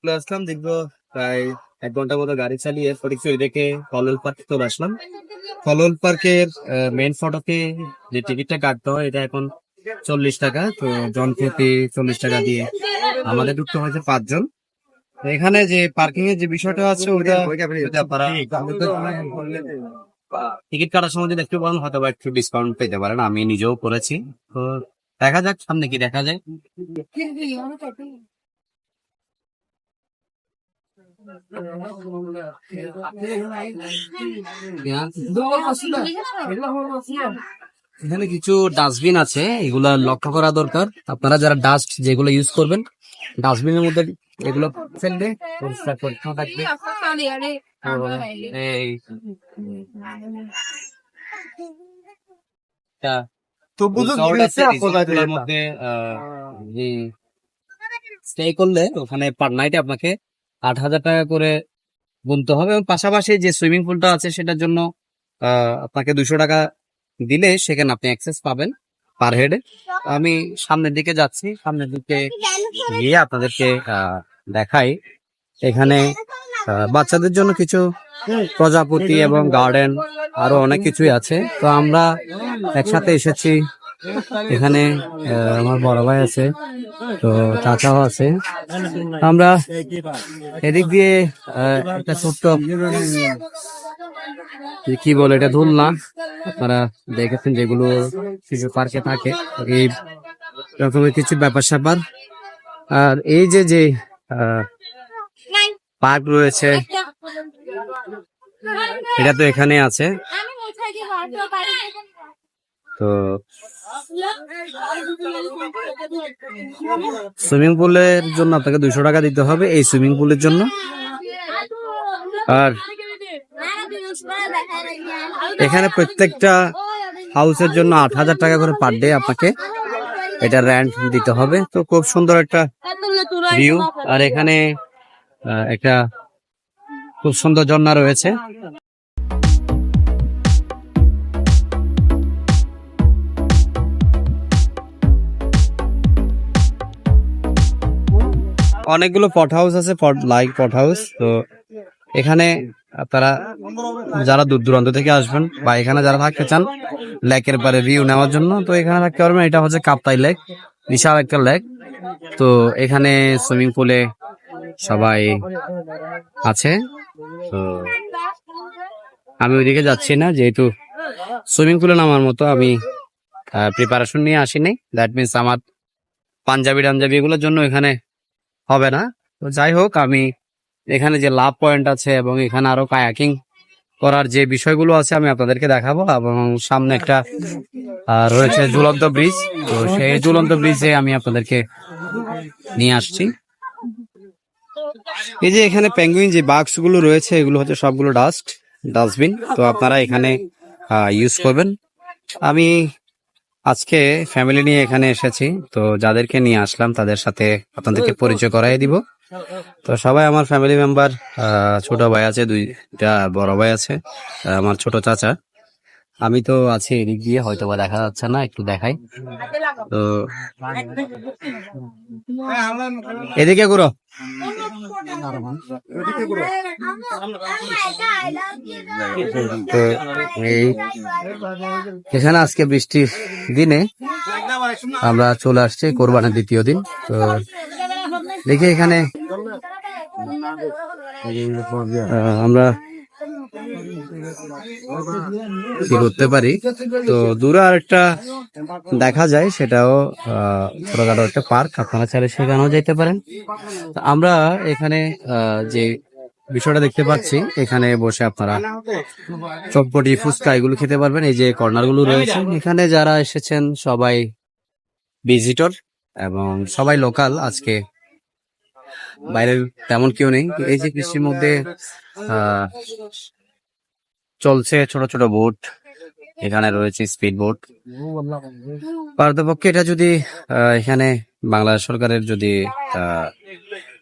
চলে আসলাম দেখব প্রায় এক ঘণ্টার মতো গাড়ি চালিয়ে ফটিকচুরি দেখে কলল পার্কে চলে আসলাম। কলল পার্কের মেইন ফটকে যে টিকিটটা কাটতে হয় এটা এখন চল্লিশ টাকা। তো জন প্রতি চল্লিশ টাকা দিয়ে আমাদের ঢুকতে হয়েছে পাঁচজন। এখানে যে পার্কিং এর যে বিষয়টা আছে ওটা টিকিট কাটার সময় যদি একটু বলেন হয়তো বা একটু ডিসকাউন্ট পেতে পারেন আমি নিজেও করেছি। তো দেখা যাক সামনে কি দেখা যায়। এখানে কিছু ডাস্টবিন আছে এগুলা লক্ষ্য করা দরকার। আপনারা যারা ডাস্ট যেগুলো ইউজ করবেন ডাস্টবিনের মধ্যে এগুলো ফেললে পরিষ্কার থাকবে। তো মধ্যে স্টে করলে ওখানে পার নাইটে আপনাকে আট হাজার টাকা করে গুনতে হবে এবং পাশাপাশি যে সুইমিং পুলটা আছে সেটার জন্য আপনাকে দুশো টাকা দিলে সেখানে আপনি অ্যাক্সেস পাবেন পার হেডে আমি সামনের দিকে যাচ্ছি, সামনের দিকে গিয়ে আপনাদেরকে দেখাই। এখানে বাচ্চাদের জন্য কিছু প্রজাপতি এবং গার্ডেন আরও অনেক কিছুই আছে। তো আমরা একসাথে এসেছি। এখানে আমার বড় ভাই আছে, তো চাচাও আছে। আমরা এদিক দিয়ে একটা ছোট্ট কি- বলে, এটা ধুলনা। আপনারা দেখেছেন যেগুলো শিশু পার্কে থাকে। এই রকমের কিছু ব্যাপার স্যাপার আর এই যে যে পার্ক রয়েছে, এটা তো এখানে আছে। তো সুইমিং পুলের জন্য আপনাকে দুশো টাকা দিতে হবে এই সুইমিং পুলের জন্য। আর এখানে প্রত্যেকটা হাউসের জন্য আট হাজার টাকা করে পার ডে আপনাকে এটা র্যান্ট দিতে হবে। তো খুব সুন্দর একটা ভিউ আর এখানে একটা খুব সুন্দর ঝর্ণা রয়েছে। অনেকগুলো পট হাউস আছে লাইক পট হাউস তো এখানে আপনারা যারা দূর দূরান্ত থেকে আসবেন বা এখানে যারা থাকতে চান, লেকের পারে ভিউ নেওয়ার জন্য, তো এখানে থাকতে পারবেন। এটা হচ্ছে কাপ্তাই লেক বিশাল একটা লেক তো এখানে সুইমিং পুলে সবাই আছে, তো আমি ওইদিকে যাচ্ছি না, যেহেতু সুইমিং পুলে নামার মতো আমি প্রিপারেশন নিয়ে আসিনি। দ্যাট মিনস আমার পাঞ্জাবি টাঞ্জাবি এগুলোর জন্য এখানে হবে না। তো যাই হোক, আমি এখানে যে লাভ পয়েন্ট আছে এবং এখানে আরও কায়াকিং করার যে বিষয়গুলো আছে আমি আপনাদেরকে দেখাবো এবং সামনে একটা রয়েছে ঝুলন্ত ব্রিজ তো সেই ঝুলন্ত ব্রিজে আমি আপনাদেরকে নিয়ে আসছি। এই যে এখানে পেঙ্গুইন যে বাক্সগুলো রয়েছে, এগুলো হচ্ছে সবগুলো ডাস্ট ডাস্টবিন তো আপনারা এখানে ইউজ করবেন। আমি আজকে ফ্যামিলি নিয়ে এখানে এসেছি, তো যাদেরকে নিয়ে আসলাম তাদের সাথে আপনাদেরকে পরিচয় করাই দিব। তো সবাই আমার ফ্যামিলি মেম্বার ছোট ভাই আছে, দুইটা বড় ভাই আছে আমার ছোট চাচা। আমি তো আছি এদিক দিয়ে হয়তো বা দেখা যাচ্ছে না, একটু দেখাই। তো এদিকে ঘুরো। তো এখানে আজকে বৃষ্টির দিনে আমরা চলে আসছি, কোরবানের দ্বিতীয় দিন। তো দেখি এখানে আমরা কি করতে পারি? তো দূরে আর একটা দেখা যায় সেটাও ছোটখাটো একটা পার্ক আপনারা চাইলে সেখানেও যেতে পারেন। আমরা এখানে যে বিষয়টা দেখতে পাচ্ছি এখানে বসে আপনারা চটপটি ফুচকা এগুলো খেতে পারবেন। এই যে কর্নারগুলো রয়েছে এখানে যারা এসেছেন সবাই ভিজিটর এবং সবাই লোকাল আজকে বাইরের তেমন কেউ নেই। এই যে কৃষির মধ্যে আহ, চলছে ছোট ছোট বোট এখানে রয়েছে স্পিড বোট পারতপক্ষে এটা যদি এখানে বাংলাদেশ সরকারের যদি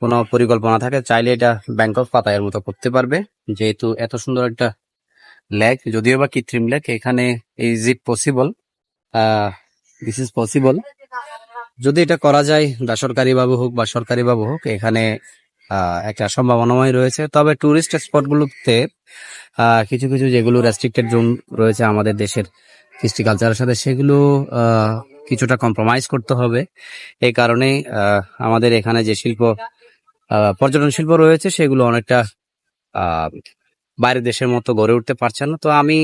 কোনো পরিকল্পনা থাকে, চাইলে এটা ব্যাংকক পাতায়ের মতো করতে পারবে। যেহেতু এত সুন্দর একটা লেক যদিও বা কৃত্রিম লেক এখানে is it possible this is possible যদি এটা করা যায় বেসরকারি ভাবে হোক বা সরকারি ভাবে হোক, এখানে একটা সম্ভাবনাময় রয়েছে। তবে টুরিস্ট স্পটগুলোতে কিছু কিছু যেগুলো রেস্ট্রিক্টেড জোন রয়েছে আমাদের দেশের কৃষ্টি কালচারের সাথে, সেগুলো কিছুটা কম্প্রোমাইজ করতে হবে। এই কারণে আমাদের এখানে যে শিল্প পর্যটন শিল্প রয়েছে, সেগুলো অনেকটা বাইরের দেশের মতো গড়ে উঠতে পারছে না। তো আমি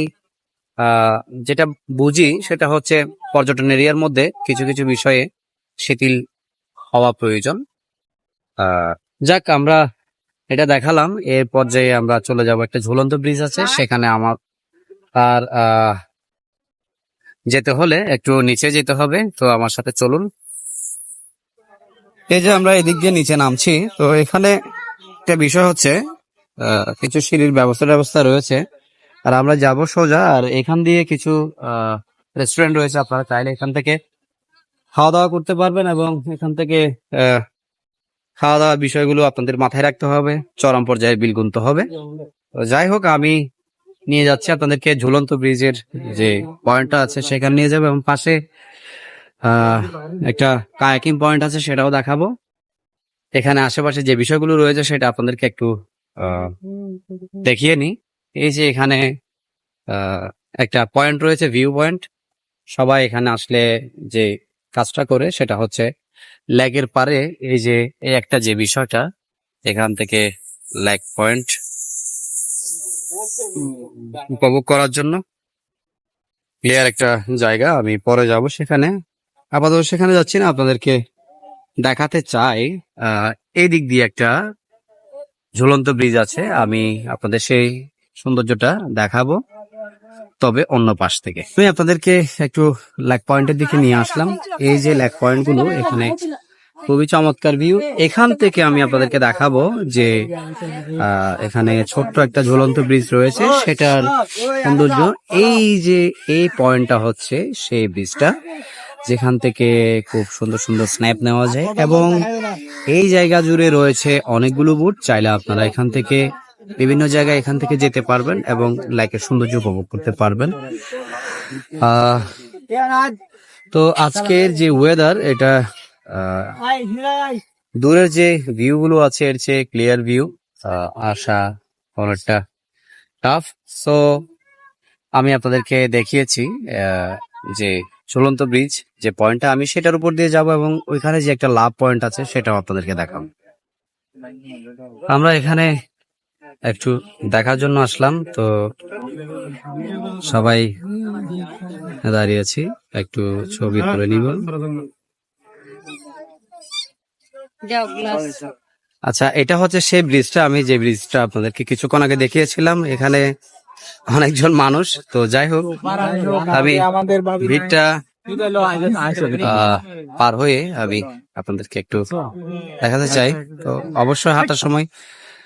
যেটা বুঝি, সেটা হচ্ছে পর্যটন এরিয়ার মধ্যে কিছু কিছু বিষয়ে শিথিল হওয়া প্রয়োজন। যাক আমরা এটা দেখালাম। এর পর্যায়ে আমরা চলে যাব একটা ঝুলন্ত ব্রিজ আছে সেখানে আমার আর আহ, যেতে হলে একটু নিচে যেতে হবে। তো আমার সাথে চলুন। এই যে আমরা এদিক দিয়ে নিচে নামছি তো এখানে একটা বিষয় হচ্ছে আহ, কিছু সিঁড়ির ব্যবস্থা ব্যবস্থা রয়েছে। আর আমরা যাব সোজা আর এখান দিয়ে কিছু রেস্টুরেন্ট রয়েছে। আপনারা চাইলে এখান থেকে খাওয়া দাওয়া করতে পারবেন এবং এখান থেকে আহ, খাওয়া দাওয়ার বিষয়গুলো আপনাদের মাথায় রাখতে হবে, চরম পর্যায়ে বিল গুনতে হবে। যাই হোক, আমি নিয়ে যাচ্ছি আপনাদেরকে ঝুলন্ত ব্রিজের যে পয়েন্টটা আছে সেখানে নিয়ে যাব এবং পাশে একটা কায়াকিং পয়েন্ট আছে সেটাও দেখাবো। এখানে আশেপাশে যে বিষয়গুলো রয়েছে সেটা আপনাদেরকে একটু দেখিয়ে নি এই যে এখানে একটা পয়েন্ট রয়েছে, ভিউ পয়েন্ট। সবাই এখানে আসলে যে কাজটা করে সেটা হচ্ছে লেগের পারে এই যে, এই একটা যে বিষয়টা, এখান থেকে লেগ পয়েন্ট উপভোগ করার জন্য ক্লিয়ার একটা জায়গা, আমি পরে যাব সেখানে। আপাতত সেখানে যাচ্ছি না, আপনাদেরকে দেখাতে চাই। এই দিক দিয়ে একটা ঝুলন্ত ব্রিজ আছে, আমি আপনাদের সেই সৌন্দর্যটা দেখাবো। তবে অন্য পাশ থেকে। আমি আপনাদেরকে একটু লেগ পয়েন্টের দিকে নিয়ে আসলাম। এই যে লেগ পয়েন্টগুলো, এখানে খুবই চমৎকার ভিউ এখান থেকে আমি আপনাদেরকে দেখাবো যে এখানে ছোট্ট একটা ঝুলন্ত ব্রিজ রয়েছে। সেটার সৌন্দর্য, এই যে এই পয়েন্টটা হচ্ছে সেই ব্রিজটা যেখান থেকে খুব সুন্দর সুন্দর স্ন্যাপ নেওয়া যায়। এবং এই জায়গা জুড়ে রয়েছে অনেকগুলো বুট চাইলে আপনারা এখান থেকে বিভিন্ন জায়গায় এখান থেকে যেতে পারবেন এবং লাইকের সৌন্দর্য উপভোগ করতে পারবেন। তো আজকের যে ওয়েদার এটা দূরের যে ভিউ গুলো আছে, এর চেয়ে ক্লিয়ার ভিউ আসা অনেকটা টাফ সো আমি আপনাদেরকে দেখিয়েছি যে চলন্ত ব্রিজ যে পয়েন্টটা আমি সেটার উপর দিয়ে যাব এবং ওইখানে যে একটা লাভ পয়েন্ট আছে, সেটাও আপনাদেরকে দেখাবো। আমরা এখানে একটু দেখার জন্য আসলাম তো সবাই দাঁড়িয়ে আছি একটু ছবি তুলে নিব। আচ্ছা এটা হচ্ছে সেই ব্রিজটা আমি যে ব্রিজটা আপনাদেরকে কিছুক্ষণ আগে দেখিয়েছিলাম এখানে অনেকজন মানুষ তো যাই হোক আমি ভিড়টা পার হয়ে আমি আপনাদেরকে একটু দেখাতে চাই। তো অবশ্যই হাঁটার সময়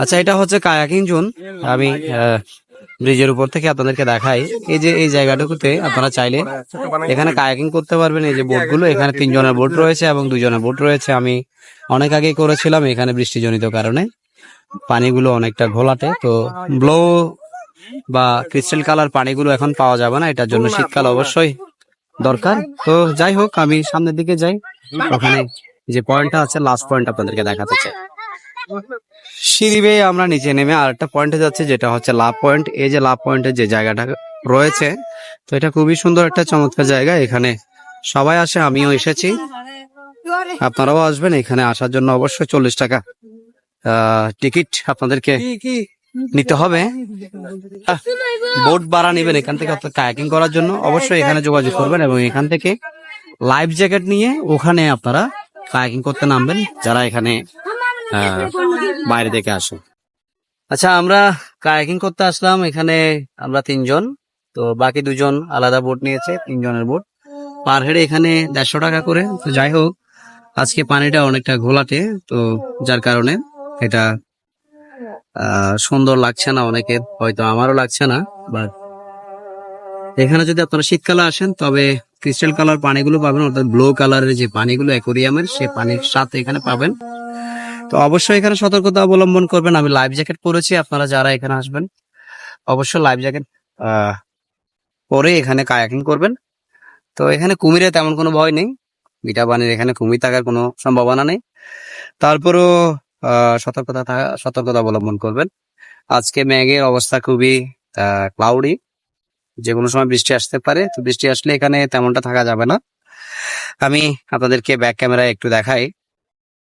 আচ্ছা এটা হচ্ছে কায়াকিং জোন। আমি ব্রিজের উপর থেকে আপনাদেরকে দেখাই। এই যে, এই জায়গাটুকুতে আপনারা চাইলে এখানে কায়াকিং করতে পারবেন। এই যে বোটগুলো, এখানে তিনজনের বোট রয়েছে এবং দুজনের বোট রয়েছে। আমি অনেক আগেই করেছিলাম এখানে বৃষ্টিজনিত কারণে। পানিগুলো অনেকটা ঘোলাটে, তো ব্লো বা ক্রিস্টাল কালার পানিগুলো এখন পাওয়া যাবে না। এটার জন্য শীতকাল অবশ্যই দরকার। তো যাই হোক, আমি সামনের দিকে যাই। ওখানে যে পয়েন্টটা আছে লাস্ট পয়েন্ট আপনাদেরকে দেখাতে সিঁড়ি বেয়ে আমরা নিচে নেমে আর একটা পয়েন্টে যাচ্ছি, যেটা হচ্ছে লাভ পয়েন্ট এই যে লাভ পয়েন্টের যে জায়গাটা রয়েছে, তো এটা খুবই সুন্দর একটা চমৎকার জায়গা। এখানে সবাই আসে, আমিও এসেছি। আপনারাও আসবেন, এখানে আসার জন্য অবশ্যই চল্লিশ টাকা টিকিট আপনাদেরকে নিতে হবে। বোট ভাড়া নেবেন এখান থেকে, অর্থাৎ কায়াকিং করার জন্য। অবশ্যই এখানে যোগাযোগ করবেন এবং এখান থেকে লাইফ জ্যাকেট নিয়ে ওখানে আপনারা কায়াকিং করতে নামবেন, যারা এখানে বাইরে থেকে আসে। আচ্ছা আমরা কায়াকিং করতে আসলাম, এখানে আমরা তিনজন, তো বাকি দুজন আলাদা বোট নিয়েছে, তিনজনের বোট। পার হেড এখানে দেড়শো টাকা করে, তো যাই হোক, আজকে পানিটা অনেকটা ঘোলাটে, তো যার কারণে এটা সুন্দর লাগছে না অনেকের হয়তো আমারও লাগছে না বাট এখানে যদি আপনারা শীতকালে আসেন, তবে ক্রিস্টাল কালার পানিগুলো পাবেন, অর্থাৎ ব্লু কালারের যে পানিগুলো অ্যাকোরিয়ামের সেই পানির সাথে এখানে পাবেন। তো অবশ্যই এখানে সতর্কতা অবলম্বন করবেন। আমি লাইফ জ্যাকেট পরেছি, আপনারা যারা এখানে আসবেন, অবশ্যই লাইফ জ্যাকেট পরে এখানে কায়াকিং করবেন। তো এখানে কুমিরে তেমন কোনো ভয় নেই। মিঠা পানির এখানে কুমির থাকার কোনো সম্ভাবনা নেই। তারপরও সতর্কতা সতর্কতা অবলম্বন করবেন। আজকে মেঘের অবস্থা খুবই ক্লাউডি যে কোনো সময় বৃষ্টি আসতে পারে, তো বৃষ্টি আসলে এখানে তেমনটা থাকা যাবে না। আমি আপনাদেরকে ব্যাক ক্যামেরায় একটু দেখাই।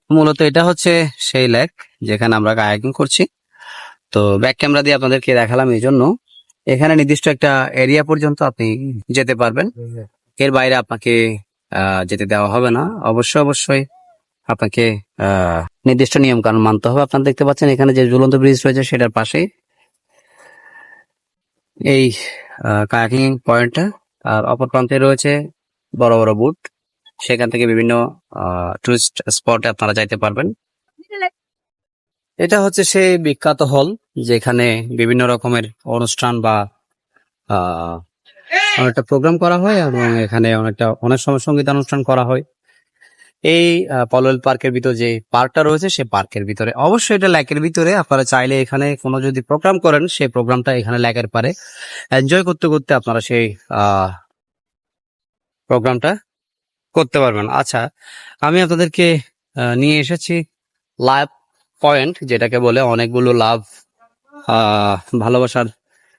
মূলত এটা হচ্ছে সেই লেক যেখানে আমরা কায়াকিং করছি। তো ব্যাক ক্যামেরা দিয়ে আপনাদেরকে দেখালাম এই জন্য। এখানে নির্দিষ্ট একটা এরিয়া পর্যন্ত আপনি যেতে পারবেন। এর বাইরে আপনাকে যেতে দেওয়া হবে না। অবশ্যই অবশ্যই আপনাকে নির্দিষ্ট নিয়ম কানুন মানতে হবে। আপনারা দেখতে পাচ্ছেন এখানে যে ঝুলন্ত ব্রিজ রয়েছে সেটার পাশেই। এই কায়াকিং পয়েন্টটা আর অপর প্রান্তে রয়েছে বড় বড় বুট। সেখান থেকে বিভিন্ন টুরিস্ট স্পটে আপনারা যাইতে পারবেন। এটা হচ্ছে সেই বিখ্যাত হল, যেখানে বিভিন্ন রকমের অনুষ্ঠান বা অনেকটা প্রোগ্রাম করা হয় এবং এখানে অনেকটা, অনেক সময় সঙ্গীতানুষ্ঠান করা হয়। এই পলল পার্কের ভিতর যে পার্কটা রয়েছে, সে পার্কের ভিতরে। অবশ্যই এটা ল্যাকের ভিতরে। আপনারা চাইলে এখানে কোনো যদি প্রোগ্রাম করেন সেই প্রোগ্রামটা এখানে ল্যাকের পারে। এনজয় করতে করতে আপনারা সেই প্রোগ্রামটা করতে পারবেন। আচ্ছা আমি আপনাদেরকে নিয়ে এসেছি লাভ পয়েন্ট, যেটাকে বলে অনেকগুলো লাভ ভালোবাসার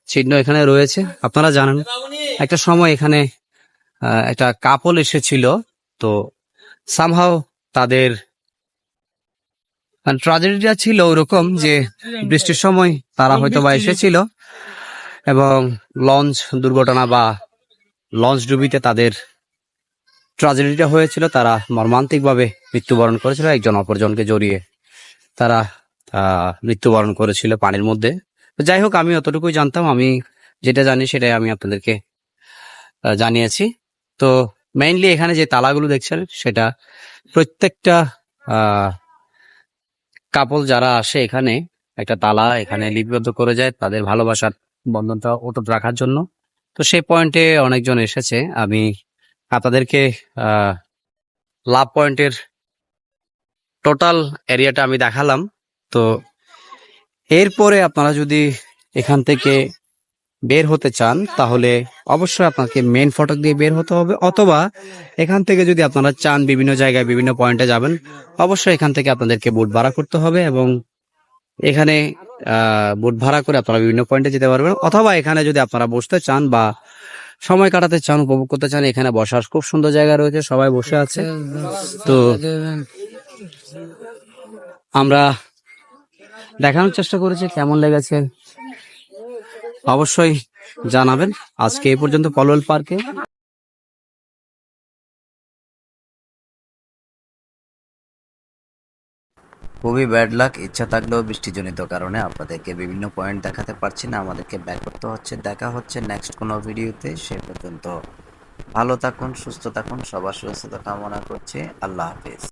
চিহ্ন এখানে রয়েছে। আপনারা জানেন, একটা সময় এখানে একটা কাপল এসেছিল, তো সামহাও তাদের ট্রাজেডিটা ছিল ওরকম যে বৃষ্টির সময় তারা হয়তো বা এসেছিল এবং লঞ্চ দুর্ঘটনা বা লঞ্চ ডুবিতে তাদের ট্রাজেডিটা হয়েছিল। তারা মর্মান্তিকভাবে মৃত্যুবরণ করেছিল। একজন অপরজনকে জড়িয়ে তারা আহ, মৃত্যুবরণ করেছিল পানির মধ্যে। যাই হোক আমি অতটুকুই জানতাম। আমি যেটা জানি সেটাই আমি আপনাদেরকে জানিয়েছি। তো মেইনলি এখানে যে তালাগুলো দেখছেন, সেটা প্রত্যেকটা কাপল যারা আসে এখানে, একটা তালা এখানে লিপিবদ্ধ করে যায় তাদের ভালোবাসার বন্ধনটা অটুট রাখার জন্য। তো সেই পয়েন্টে অনেকজন এসেছে। আমি আপনাদেরকে লাভ পয়েন্টের টোটাল এরিয়াটা আমি দেখালাম। তো এরপরে আপনারা যদি এখান থেকে বের হতে চান, তাহলে অবশ্যই আপনাকে মেন ফটক দিয়ে বের হতে হবে। অথবা এখান থেকে যদি আপনারা চান বিভিন্ন জায়গায় বিভিন্ন পয়েন্টে যাবেন, অবশ্যই এখান থেকে আপনাদেরকে বুট ভাড়া করতে হবে এবং এখানে বুট ভাড়া করে আপনারা বিভিন্ন পয়েন্টে যেতে পারবেন। অথবা এখানে যদি আপনারা বসতে চান বা সময় কাটাতে চান, উপভোগ করতে চান, এখানে বসার খুব সুন্দর জায়গা রয়েছে, সবাই বসে আছে। তো আমরা দেখানোর চেষ্টা করেছি কেমন লেগেছে। অবশ্যই জানাবেন। আজকে এই পর্যন্ত পলওয়াল পার্কে। খুবই ব্যাড লাক ইচ্ছা থাকলেও বৃষ্টিজনিত কারণে আপনাদেরকে বিভিন্ন পয়েন্ট দেখাতে পারছি না, আমাদেরকে ব্যাক করতে হচ্ছে। দেখা হচ্ছে নেক্সট কোনো ভিডিওতে সে পর্যন্ত ভালো থাকুন, সুস্থ থাকুন, সবার সুস্থতা কামনা করছি। আল্লাহ হাফিজ।